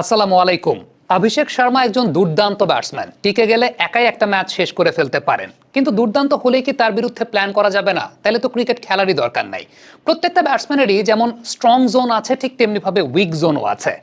আসসালামু আলাইকুম। অভিষেক শর্মা একজন দুর্দান্ত ব্যাটসম্যান টিকে গেলে একাই একটা ম্যাচ শেষ করে ফেলতে পারেন। কিন্তু দুর্দান্ত হলেই কি তার বিরুদ্ধে প্ল্যান করা যাবে না? তাহলে তো ক্রিকেট খেলারই দরকার নাই। প্রত্যেকটা ব্যাটসম্যানেরই যেমন স্ট্রং জোন আছে, ঠিক তেমনিভাবে উইক জোনও আছে।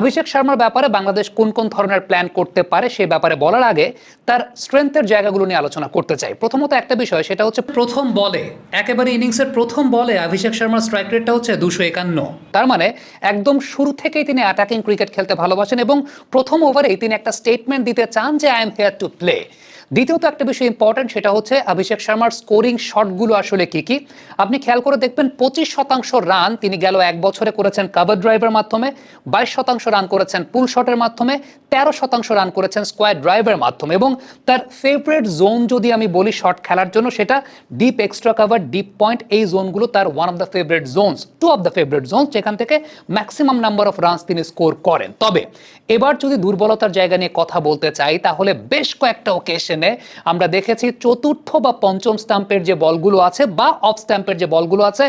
অভিষেক শর্মার ব্যাপারে বাংলাদেশ কোন কোন ধরনের প্ল্যান করতে পারে সেই ব্যাপারে বলার আগে তার স্ট্রেংথের জায়গাগুলো নিয়ে আলোচনা করতে চাই। প্রথমত একটা বিষয়, সেটা হচ্ছে প্রথম বলে, একেবারে ইনিংসের প্রথম বলে অভিষেক শর্মার স্ট্রাইক রেটটা হচ্ছে দুশো একান্ন। তার মানে একদম শুরু থেকেই তিনি অ্যাটাকিং ক্রিকেট খেলতে ভালোবাসেন এবং প্রথম ওভারেই তিনি একটা স্টেটমেন্ট দিতে চান যে I am here to play দ্বিতীয়ত একটা বিষয় ইম্পর্টেন্ট সেটা হচ্ছে অভিষেক শর্মার স্কোরিং শটগুলো আসলে কি কি? আপনি খেয়াল করে দেখবেন পঁচিশ শতাংশ রান তিনি গেল এক বছরে করেছেন কাভার ড্রাইভের মাধ্যমে, বাইশ শতাংশ রান করেছেন পুল শটের মাধ্যমে, তেরো শতাংশ রান করেছেন স্কোয়ার ড্রাইভের মাধ্যমে এবং তার ফেভারিট জোন যদি আমি বলি শট খেলার জন্য, সেটা deep extra cover deep point এই জোনগুলো তার one of the favourite zones two of the favourite zones যেখান থেকে ম্যাক্সিমাম নাম্বার অফ রানস তিনি স্কোর করেন। তবে, এবার যদি দুর্বলতার জায়গা নিয়ে কথা বলতে চাই, তাহলে বেশ কয়েকটা ওকেশনে আমরা দেখেছি চতুর্থ বা পঞ্চম স্টাম্পের যে বলগুলো আছে বা অফ স্ট্যাম্পের যে বলগুলো আছে,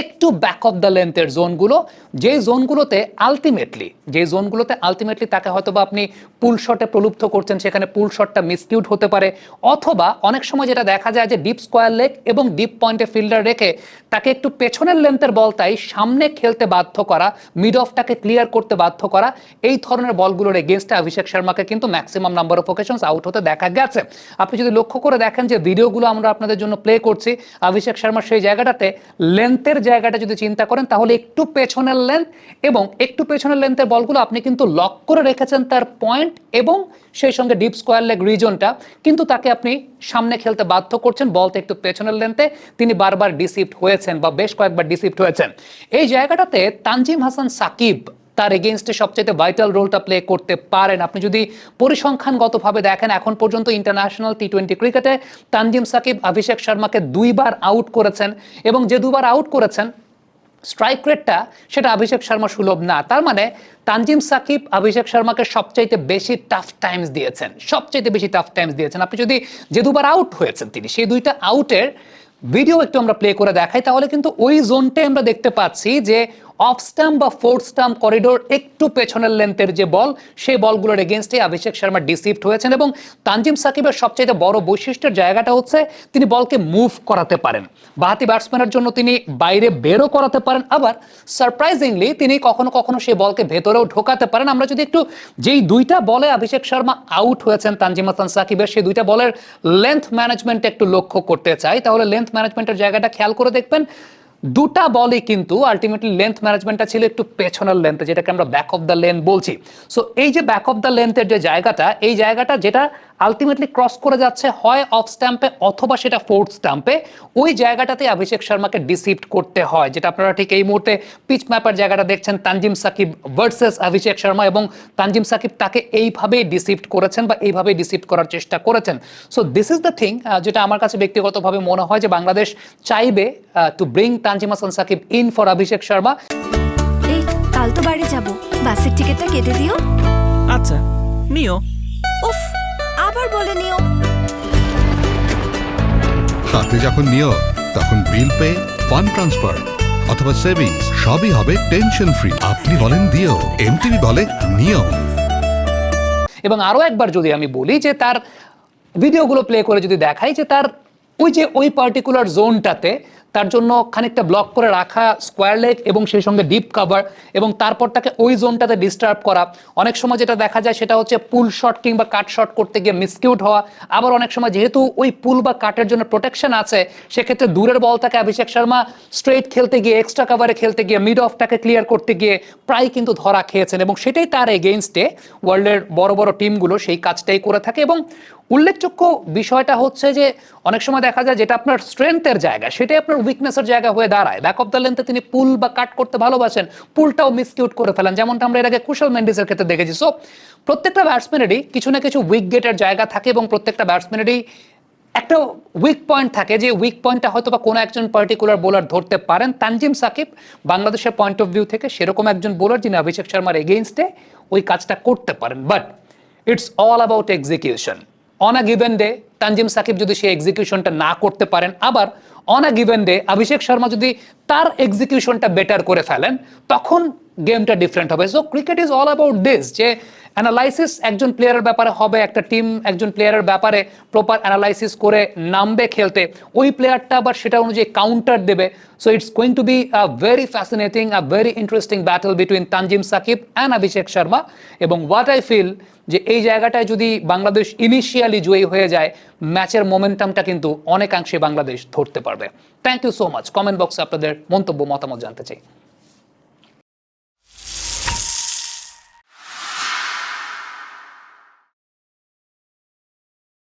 একটু ব্যাক অফ দ্য লেন্থের জোনগুলো। যেই জোনগুলোতে আলটিমেটলি যে জোনগুলোতে আলটিমেটলি তাকে হয়তো বা আপনি পুল শটে প্রলুব্ধ করছেন, সেখানে পুল শটটা মিসকিউট হতে পারে, অথবা অনেক সময় যেটা দেখা যায় যে ডিপ স্কোয়ার লেগ এবং ডিপ পয়েন্টে ফিল্ডার রেখে তাকে একটু পেছনের লেন্থের বলটাই সামনে খেলতে বাধ্য করা মিড অফটাকে ক্লিয়ার করতে বাধ্য করা, এই ধরনের বলগুলোর এগেনস্টে অভিষেক শর্মাকে কিন্তু maximum number of occasions out হতে দেখা গেছে। আপনি যদি লক্ষ্য করে দেখেন যে ভিডিওগুলো আমরা আপনাদের জন্য প্লে করছি, অভিষেক শর্মার সেই জায়গাটাতে লেন্থের জায়গাটা যদি চিন্তা করেন, তাহলে একটু পেছনের লেন্থ এবং একটু পেছনের লেন্থের বলগুলো আপনি কিন্তু লক করে রেখেছেন তার পয়েন্ট এবং সেই সঙ্গে ডিপ স্কোয়ার লেগ রিজনটা কিন্তু তাকে আপনি সামনে খেলতে বাধ্য করছেন বলতে একটু পেছনের লেন্থে তিনি বারবার ডিসিপ্ট হয়েছেন বা বেশ কয়েকবার ডিসিপ্ট হয়েছেন। এই জায়গাটাতে তানজিম হাসান সাকিব তার এগেনস্টে সবচেয়ে ভাইটাল রোলটা প্লে করতে পারেন। আপনি যদি পরিসংখ্যানগতভাবে দেখেন, এখন পর্যন্ত ইন্টারন্যাশনাল টি টোয়েন্টি ক্রিকেটে তানজিম সাকিব, অভিষেক শর্মাকে দুইবার আউট করেছেন এবং যে দুবার আউট করেছেন, স্ট্রাইক রেটটা সেটা অভিষেক শর্মা সুলভ না। তার মানে তানজিম সাকিব অভিষেক শর্মাকে সবচাইতে বেশি টাফ টাইমস দিয়েছেন, সবচাইতে বেশি টাফ টাইমস দিয়েছেন। আপনি যদি যে দুবার আউট হয়েছেন তিনি, সেই দুইটা আউটের ভিডিও একটু আমরা প্লে করে দেখাই, তাহলে কিন্তু ওই জোনটাই আমরা দেখতে পাচ্ছি যে অফ স্টাম্প বা ফোর্থ স্টাম্প করিডোর একটু পেছনের লেন্থের যে বল, সেই বলগুলোর এগেনস্টে অভিষেক শর্মা ডিসিপ্ট হয়েছেন এবং তানজিম সাকিবের সবচেয়ে বড় বৈশিষ্ট্যের জায়গাটা হচ্ছে তিনি বলকে মুভ করাতে পারেন। বাহাতি ব্যাটসম্যানের জন্য তিনি বাইরে বেরও করাতে পারেন। আবার সারপ্রাইজিংলি তিনি কখনো কখনো সেই বলকে ভেতরেও ঢোকাতে পারেন। আমরা যদি একটু যেই দুইটা বলে অভিষেক শর্মা আউট হয়েছেন তানজিম হাসান সাকিবের, সেই দুইটা বলের লেন্থ ম্যানেজমেন্ট একটু লক্ষ্য করতে চাই, তাহলে লেন্থ ম্যানেজমেন্টের জায়গাটা খেয়াল করে দেখবেন দুটা বলে কিন্তু আলটিমেটলি লেন্থ ম্যানেজমেন্টটা ছিল একটু পেছনের লেন্থে যেটাকে আমরা ব্যাক অফ দ্য লেন্থ বলছি। সো এই যে ব্যাক অফ দ্য লেন্থের যে জায়গাটা, এই জায়গাটা যেটা আলটিমেটলি ক্রস করে যাচ্ছে হয় অফ স্ট্যাম্পে অথবা সেটা ফোর্থ স্ট্যাম্পে ওই জায়গাটাতে অভিষেক শর্মাকে ডিসিপ্ট করতে হয় যেটা আপনারা ঠিক এই মুহূর্তে পিচ ম্যাপার জায়গাটা দেখছেন তানজিম সাকিব ভার্সেস অভিষেক শর্মা এবং তানজিম সাকিব তাকে এইভাবেই ডিসিপ্ট করেছেন বা এইভাবেই ডিসিপ্ট করার চেষ্টা করেছেন। So this is the thing যেটা আমার কাছে ব্যক্তিগতভাবে মনে হয় যে বাংলাদেশ চাইবে to bring Tanzim Hasan Sakib in for Abhishek Sharma. এই কাল তো বাড়ি যাব। বাসের টিকিটটা কেটে দিও। আচ্ছা নিও। উফ! আবার বলে নিও। হাতে যখন নিও তখন বিল পে ফান্ড ট্রান্সফার অথবা সেভিংস সবই হবে টেনশন ফ্রি আপনি বলেন দিও এমটিভি বলে নিও। এবং আরও একবার যদি আমি বলি যে তার ভিডিওগুলো প্লে করে যদি দেখাই যে তার ওই যে ওই পার্টিকুলার জোনটাতে তার জন্য খানিকটা ব্লক করে রাখা স্কোয়ার লেগ এবং সেই সঙ্গে ডিপ কভার এবং তারপর তাকে ওই জোনটাতে ডিস্টার্ব করা। অনেক সময় যেটা দেখা যায় সেটা হচ্ছে পুল শট কিংবা কাট শট করতে গিয়ে মিসকিউট হওয়া। আবার অনেক সময় যেহেতু ওই পুল বা কাটের জন্য প্রোটেকশন আছে, সেক্ষেত্রে দূরের বল বলটাকে অভিষেক শর্মা স্ট্রেট খেলতে গিয়ে এক্সট্রা কাভারে খেলতে গিয়ে মিড অফটাকে ক্লিয়ার করতে গিয়ে প্রায় কিন্তু ধরা খেয়েছেন এবং সেটাই তার এগেনস্টে ওয়ার্ল্ডের বড় বড় টিমগুলো সেই কাজটাই করে থাকে এবং উল্লেখযোগ্য বিষয়টা হচ্ছে যে অনেক সময় দেখা যায় যেটা আপনার স্ট্রেংথের জায়গা, সেটাই আপনার উইকনেসের জায়গা হয়ে দাঁড়ায়। ব্যাক অফ দ্য লেন্থে তিনি পুল বা কাট করতে ভালোবাসেন পুলটাও মিসকিউট করে ফেলেন। যেমনটা আমরা এর আগে কুশল মেন্ডিসের ক্ষেত্রে দেখেছি। সো প্রত্যেকটা ব্যাটসম্যানেরই কিছু না কিছু উইক গেটের জায়গা থাকে এবং প্রত্যেকটা ব্যাটসম্যানেরই একটা উইক পয়েন্ট থাকে যে উইক পয়েন্টটা হয়তো বা কোনো একজন পার্টিকুলার বোলার ধরতে পারেন। তানজিম সাকিব বাংলাদেশের পয়েন্ট অফ ভিউ থেকে সেরকম একজন বোলার যিনি অভিষেক শর্মার এগেইনস্টে ওই কাজটা করতে পারেন। But it's all about execution on a given day Tanzim Sakib যদি সেই এক্সিকিউশনটা না করতে পারেন, আবার on a given day Abhishek Sharma যদি তার এক্সিকিউশনটা বেটার করে ফেলেন তখন গেমটা ডিফারেন্ট হবে। So cricket is all about this যে অ্যানালাইসিস একজন প্লেয়ারের ব্যাপারে হবে, একটা টিম একজন প্লেয়ারের ব্যাপারে প্রপার অ্যানালাইসিস করে নামবে খেলতে। ওই প্লেয়ারটা আবার সেটা অনুযায়ী কাউন্টার দেবে। So it's going to be a very fascinating a very interesting battle between Tanzim Sakib and Abhishek Sharma এবং হোয়াট আই ফিল যে এই জায়গাটায় যদি বাংলাদেশ ইনিশিয়ালি জয়ী হয়ে যায় ম্যাচের মোমেন্টামটা কিন্তু অনেকাংশে বাংলাদেশ ধরতে পারবে। Thank you so much comment বক্সে আপনাদের মন্তব্য, মতামত জানতে চাই।